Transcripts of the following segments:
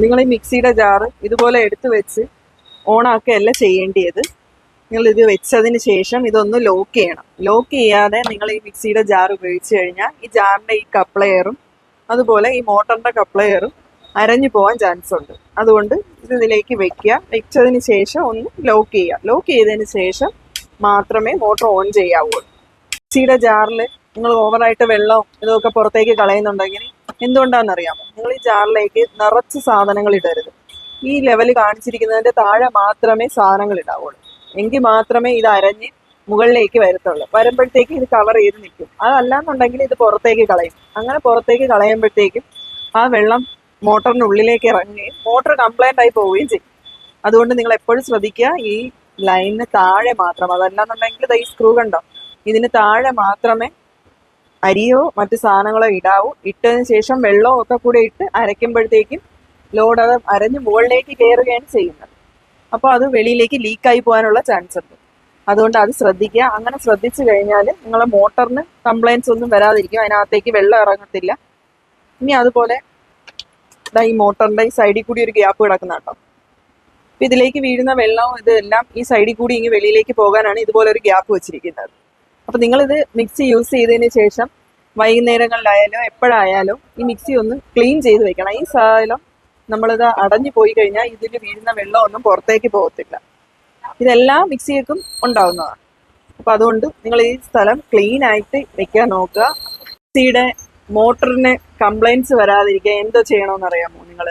നിങ്ങൾ ഈ മിക്സിയുടെ ജാറ് ഇതുപോലെ എടുത്തു വെച്ച് ഓണാക്കുകയല്ല ചെയ്യേണ്ടിയത്. നിങ്ങൾ ഇത് വെച്ചതിന് ശേഷം ഇതൊന്ന് ലോക്ക് ചെയ്യണം. ലോക്ക് ചെയ്യാതെ നിങ്ങൾ ഈ മിക്സിയുടെ ജാർ ഉപയോഗിച്ച് കഴിഞ്ഞാൽ ഈ ജാറിന്റെ ഈ കപ്ലയറും അതുപോലെ ഈ മോട്ടറിന്റെ കപ്ലയറും അരഞ്ഞു പോകാൻ ചാൻസ് ഉണ്ട്. അതുകൊണ്ട് ഇത് ഇതിലേക്ക് വെക്കുക. വെച്ചതിന് ശേഷം ഒന്ന് ലോക്ക് ചെയ്യുക. ലോക്ക് ചെയ്തതിന് ശേഷം മാത്രമേ മോട്ടർ ഓൺ ചെയ്യാവുള്ളൂ മിക്സിയുടെ ജാറിൽ നിങ്ങൾ ഓവറായിട്ട് വെള്ളം ഇതൊക്കെ പുറത്തേക്ക് കളയുന്നുണ്ടെങ്കിൽ എന്തുകൊണ്ടാണെന്നറിയാമോ? നിങ്ങൾ ഈ ജാറിലേക്ക് നിറച്ച് സാധനങ്ങൾ ഇടരുത്. ഈ ലെവൽ കാണിച്ചിരിക്കുന്നതിന്റെ താഴെ മാത്രമേ സാധനങ്ങൾ ഇടാവുള്ളൂ. എങ്കിൽ മാത്രമേ ഇത് അരഞ്ഞ് മുകളിലേക്ക് വരത്തുള്ളൂ. വരുമ്പോഴത്തേക്ക് ഇത് കവർ ചെയ്ത് നിൽക്കും. അതല്ലാന്നുണ്ടെങ്കിൽ ഇത് പുറത്തേക്ക് കളയും. അങ്ങനെ പുറത്തേക്ക് കളയുമ്പോഴത്തേക്കും ആ വെള്ളം ഉള്ളിലേക്ക് ഇറങ്ങുകയും മോട്ടർ കംപ്ലൈന്റ് ആയി പോവുകയും ചെയ്യും. അതുകൊണ്ട് നിങ്ങൾ എപ്പോഴും ശ്രദ്ധിക്കുക ഈ ലൈനിന് താഴെ മാത്രം. അതല്ലാന്നുണ്ടെങ്കിൽ ഈ സ്ക്രൂ കണ്ടോ? ഇതിന് താഴെ മാത്രമേ അരിയോ മറ്റു സാധനങ്ങളോ ഇടാവൂ. ഇട്ടതിന് ശേഷം വെള്ളവും ഒക്കെ കൂടെ ഇട്ട് അരയ്ക്കുമ്പോഴത്തേക്കും ലോഡ് അത് അരഞ്ഞ് മുകളിലേക്ക് കയറുകയാണ് ചെയ്യുന്നത്. അപ്പോൾ അത് വെളിയിലേക്ക് ലീക്കായി പോകാനുള്ള ചാൻസ് ഉണ്ട്. അതുകൊണ്ട് അത് ശ്രദ്ധിക്കുക. അങ്ങനെ ശ്രദ്ധിച്ചു കഴിഞ്ഞാൽ നിങ്ങളെ മോട്ടറിന് കംപ്ലൈൻസ് ഒന്നും വരാതിരിക്കും. അതിനകത്തേക്ക് വെള്ളം ഇറങ്ങത്തില്ല. ഇനി അതുപോലെ ഈ മോട്ടറിന്റെ ഈ സൈഡിൽ കൂടി ഒരു ഗ്യാപ്പ് കിടക്കുന്ന കേട്ടോ ഇതിലേക്ക് വീഴുന്ന വെള്ളവും ഇതെല്ലാം ഈ സൈഡിൽ കൂടി ഇങ്ങ് വെളിയിലേക്ക് പോകാനാണ് ഇതുപോലെ ഒരു ഗ്യാപ്പ് വെച്ചിരിക്കുന്നത്. അപ്പൊ ഇത് മിക്സി യൂസ് ചെയ്തതിന് ശേഷം വൈകുന്നേരങ്ങളിലായാലും എപ്പോഴായാലും ഈ മിക്സി ഒന്ന് ക്ലീൻ ചെയ്ത് വെക്കണം. ഈ സാധനം നമ്മളിത് അടഞ്ഞു പോയി കഴിഞ്ഞാൽ ഇതിൽ വീഴുന്ന വെള്ളമൊന്നും പുറത്തേക്ക് പോകത്തില്ല. ഇതെല്ലാം മിക്സിക്കും ഉണ്ടാവുന്നതാണ്. അപ്പൊ അതുകൊണ്ട് നിങ്ങൾ ഈ സ്ഥലം ക്ലീൻ ആയിട്ട് വെക്കാൻ നോക്കുക. മിക്സിയുടെ മോട്ടറിന് കംപ്ലൈൻസ് വരാതിരിക്കുക എന്തോ ചെയ്യണമെന്ന് അറിയാമോ നിങ്ങൾ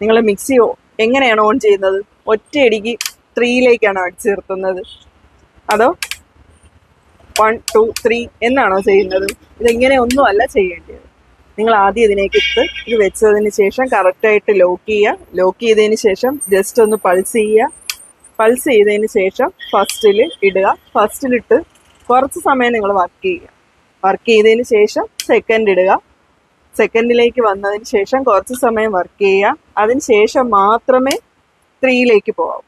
നിങ്ങൾ മിക്സി എങ്ങനെയാണ് ഓൺ ചെയ്യുന്നത്? ഒറ്റയടിക്ക് ത്രീയിലേക്കാണ് അടിച്ചു നിർത്തുന്നത് അതോ വൺ ടു ത്രീ എന്നാണോ ചെയ്യുന്നത്? ഇതെങ്ങനെ ഒന്നുമല്ല ചെയ്യേണ്ടത്. നിങ്ങൾ ആദ്യം ഇതിനേക്ക് ഇട്ട് ഇത് വെച്ചതിന് ശേഷം കറക്റ്റായിട്ട് ലോക്ക് ചെയ്യുക. ലോക്ക് ചെയ്തതിന് ശേഷം ജസ്റ്റ് ഒന്ന് പൾസ് ചെയ്യുക. പൾസ് ചെയ്തതിന് ശേഷം ഫസ്റ്റിൽ ഇടുക. ഫസ്റ്റിലിട്ട് കുറച്ച് സമയം നിങ്ങൾ വർക്ക് ചെയ്യുക. വർക്ക് ചെയ്തതിന് ശേഷം സെക്കൻഡ് ഇടുക. സെക്കൻഡിലേക്ക് വന്നതിന് ശേഷം കുറച്ച് സമയം വർക്ക് ചെയ്യുക. അതിന് ശേഷം മാത്രമേ ത്രീയിലേക്ക് പോകാവൂ.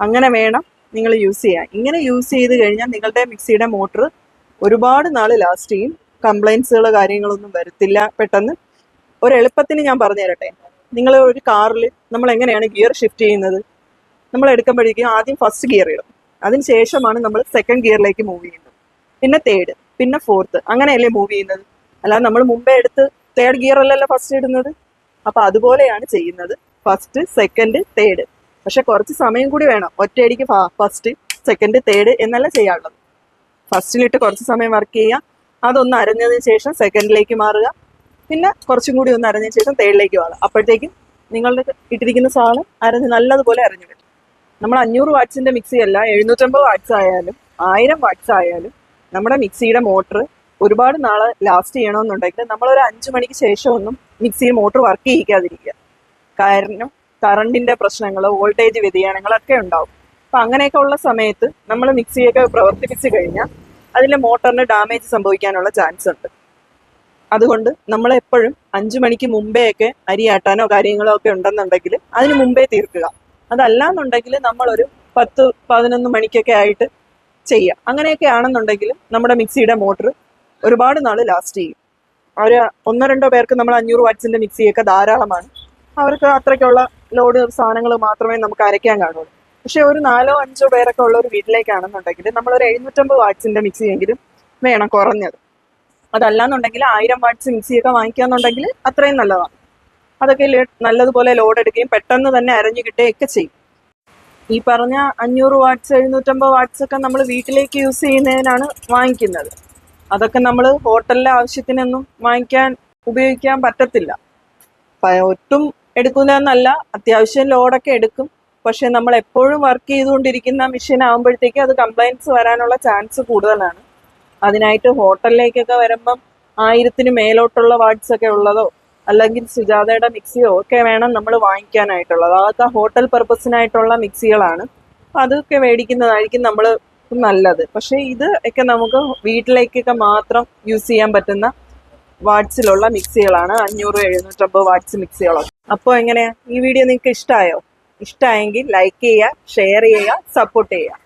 അങ്ങനെ വേണം നിങ്ങൾ യൂസ് ചെയ്യുക ഇങ്ങനെ യൂസ് ചെയ്ത് കഴിഞ്ഞാൽ നിങ്ങളുടെ മിക്സിയുടെ മോട്ടർ ഒരുപാട് നാൾ ലാസ്റ്റ് ചെയ്യും. കംപ്ലൈൻസുകൾ കാര്യങ്ങളൊന്നും വരത്തില്ല പെട്ടെന്ന്. ഒരു എളുപ്പത്തിന് ഞാൻ പറഞ്ഞു തരട്ടെ നിങ്ങൾ ഒരു കാറിൽ നമ്മൾ എങ്ങനെയാണ് ഗിയർ ഷിഫ്റ്റ് ചെയ്യുന്നത്? നമ്മൾ എടുക്കുമ്പോഴേക്കും ആദ്യം ഫസ്റ്റ് ഗിയർ ഇടും. അതിന് ശേഷമാണ് നമ്മൾ സെക്കൻഡ് ഗിയറിലേക്ക് മൂവ് ചെയ്യുന്നത്. പിന്നെ തേർഡ് പിന്നെ ഫോർത്ത് അങ്ങനെയല്ലേ മൂവ് ചെയ്യുന്നത്? അല്ലാതെ നമ്മൾ മുമ്പേ എടുത്ത് തേർഡ് ഗിയർ അല്ലല്ലോ ഫസ്റ്റ് ഇടുന്നത്. അപ്പൊ അതുപോലെയാണ് ചെയ്യുന്നത്. ഫസ്റ്റ് സെക്കൻഡ് തേർഡ് പക്ഷെ കുറച്ച് സമയം കൂടി വേണം. ഒറ്റയടിക്ക് ഫസ്റ്റ് സെക്കൻഡ് തേർഡ് എന്നല്ല ചെയ്യാനുള്ളത്. ഫസ്റ്റിലിട്ട് കുറച്ച് സമയം വർക്ക് ചെയ്യുക. അതൊന്ന് അരഞ്ഞതിന് ശേഷം സെക്കൻഡിലേക്ക് മാറുക. പിന്നെ കുറച്ചും കൂടി ഒന്ന് അരഞ്ഞതിന് ശേഷം തേർഡിലേക്ക് മാറുക. അപ്പോഴത്തേക്കും നിങ്ങളുടെ ഇട്ടിരിക്കുന്ന സാധനം അരഞ്ഞ് നല്ലതുപോലെ അരഞ്ഞു വരും നമ്മൾ അഞ്ഞൂറ് വാട്ട്സിന്റെ മിക്സി അല്ല എഴുന്നൂറ്റമ്പത് വാട്ട്സ് ആയാലും ആയിരം വാട്ട്സ് ആയാലും നമ്മുടെ മിക്സിയുടെ മോട്ടർ ഒരുപാട് നാളെ ലാസ്റ്റ് ചെയ്യണമെന്നുണ്ടെങ്കിൽ നമ്മളൊരു അഞ്ചു മണിക്ക് ശേഷം ഒന്നും മിക്സിയിൽ മോട്ടർ വർക്ക് ചെയ്യിക്കാതിരിക്കുക. കാരണം കറണ്ടിന്റെ പ്രശ്നങ്ങൾ വോൾട്ടേജ് വ്യതിയാനങ്ങളൊക്കെ ഉണ്ടാവും. അപ്പൊ അങ്ങനെയൊക്കെ ഉള്ള സമയത്ത് നമ്മൾ മിക്സിയൊക്കെ പ്രവർത്തിപ്പിച്ചു കഴിഞ്ഞാൽ അതിലെ മോട്ടറിന് ഡാമേജ് സംഭവിക്കാനുള്ള ചാൻസ് ഉണ്ട്. അതുകൊണ്ട് നമ്മൾ എപ്പോഴും അഞ്ചു മണിക്ക് മുമ്പേ ഒക്കെ അരി ആട്ടാനോ കാര്യങ്ങളോ ഒക്കെ ഉണ്ടെന്നുണ്ടെങ്കിൽ അതിന് മുമ്പേ തീർക്കുക. അതല്ലാന്നുണ്ടെങ്കിൽ നമ്മളൊരു പത്ത് പതിനൊന്ന് മണിക്കൊക്കെ ആയിട്ട് ചെയ്യുക അങ്ങനെയൊക്കെ ആണെന്നുണ്ടെങ്കിൽ നമ്മുടെ മിക്സിയുടെ മോട്ടർ ഒരുപാട് നാൾ ലാസ്റ്റ് ചെയ്യും. ഒരു ഒന്നോ രണ്ടോ പേർക്ക് നമ്മൾ അഞ്ഞൂറ് വാട്ട്സിന്റെ മിക്സിയൊക്കെ ധാരാളമാണ്. അവർക്ക് അത്രയ്ക്കുള്ള ലോഡ് സാധനങ്ങൾ മാത്രമേ നമുക്ക് അരയ്ക്കാൻ കാണുള്ളൂ. പക്ഷെ ഒരു നാലോ അഞ്ചോ പേരൊക്കെ ഉള്ള ഒരു വീട്ടിലേക്കാണെന്നുണ്ടെങ്കിൽ നമ്മൾ ഒരു എഴുന്നൂറ്റമ്പത് വാട്സിന്റെ മിക്സി എങ്കിലും വേണം കുറഞ്ഞത്. അതല്ലാന്നുണ്ടെങ്കിൽ ആയിരം വാട്സ് മിക്സിയൊക്കെ വാങ്ങിക്കാന്നുണ്ടെങ്കിൽ അത്രയും നല്ലതാണ് അതൊക്കെ നല്ലതുപോലെ ലോഡ് എടുക്കുകയും പെട്ടെന്ന് തന്നെ അരഞ്ഞു കിട്ടുകയൊക്കെ ചെയ്യും. ഈ പറഞ്ഞ അഞ്ഞൂറ് വാട്സ് എഴുന്നൂറ്റമ്പത് വാട്സ് ഒക്കെ നമ്മൾ വീട്ടിലേക്ക് യൂസ് ചെയ്യുന്നതിനാണ് വാങ്ങിക്കുന്നത്. അതൊക്കെ നമ്മൾ ഹോട്ടലിലെ ആവശ്യത്തിനൊന്നും വാങ്ങിക്കാൻ ഉപയോഗിക്കാൻ പറ്റത്തില്ല. ഒട്ടും എടുക്കില്ല എന്നല്ല അത്യാവശ്യം ലോഡൊക്കെ എടുക്കും. പക്ഷെ നമ്മൾ എപ്പോഴും വർക്ക് ചെയ്തുകൊണ്ടിരിക്കുന്ന മെഷീൻ ആകുമ്പോഴത്തേക്ക് അത് കംപ്ലൈൻസ് വരാനുള്ള ചാൻസ് കൂടുതലാണ്. അതിനായിട്ട് ഹോട്ടലിലേക്കൊക്കെ വരുമ്പം ആയിരത്തിന് മേലോട്ടുള്ള വാർഡ്സ് ഒക്കെ ഉള്ളതോ അല്ലെങ്കിൽ സുജാതയുടെ മിക്സിയോ ഒക്കെ വേണം നമ്മൾ വാങ്ങിക്കാനായിട്ടുള്ളത്. അതൊക്കെ ഹോട്ടൽ പർപ്പസിനായിട്ടുള്ള മിക്സികളാണ് അതൊക്കെ മേടിക്കുന്നതായിരിക്കും നമ്മൾ നല്ലത്. പക്ഷേ ഇത് ഒക്കെ നമുക്ക് വീട്ടിലേക്കൊക്കെ മാത്രം യൂസ് ചെയ്യാൻ പറ്റുന്ന വാട്ട്സിലുള്ള മിക്സികളാണ്. അഞ്ഞൂറ് എഴുന്നൂറ്റമ്പത് വാട്സ് മിക്സികളൊക്കെ. അപ്പോൾ എങ്ങനെയാ? ഈ വീഡിയോ നിങ്ങൾക്ക് ഇഷ്ടമായോ ഇഷ്ടമായെങ്കിൽ ലൈക്ക് ചെയ്യുക ഷെയർ ചെയ്യുക സപ്പോർട്ട് ചെയ്യുക.